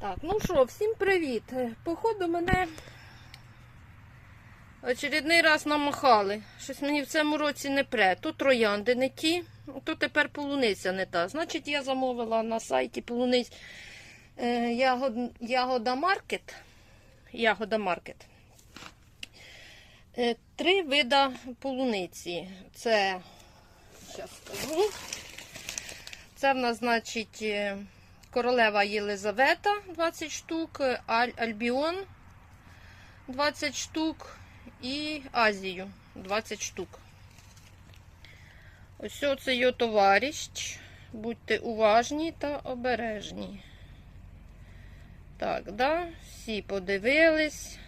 Так, ну що, всім привіт. Походу мене очередний раз намахали. Щось мені в цьому році не пре. То троянди не ті, то тепер полуниця не та. Значить, я замовила на сайті полуниць е, ягод, Ягода Маркет. Ягода Маркет. Е, Три вида полуниці. Це, зараз скажу. Це в нас, значить, е, королева Єлизавета 20 штук, Аль Альбіон 20 штук і Азію 20 штук. Ось це його товариш. Будьте уважні та обережні. Так, да, всі подивились.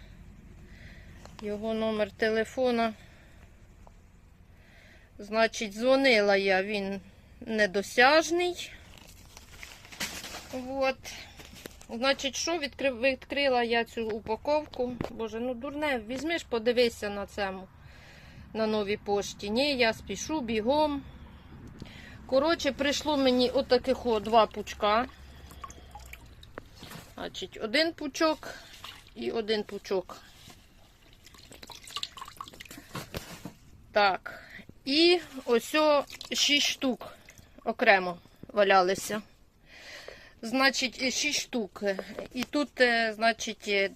Його номер телефона. Значить, дзвонила я, він недосяжний. От. Значить, що відкрив, відкрила я цю упаковку. Боже, ну дурне, візьмеш, подивися на цьому, на новій пошті. Ні, я спішу бігом. Коротше, прийшло мені отаких от два пучка. Значить, один пучок і один пучок. Так. І ось 6 штук окремо валялися. Значить, 6 штук. І тут, е, значить, е,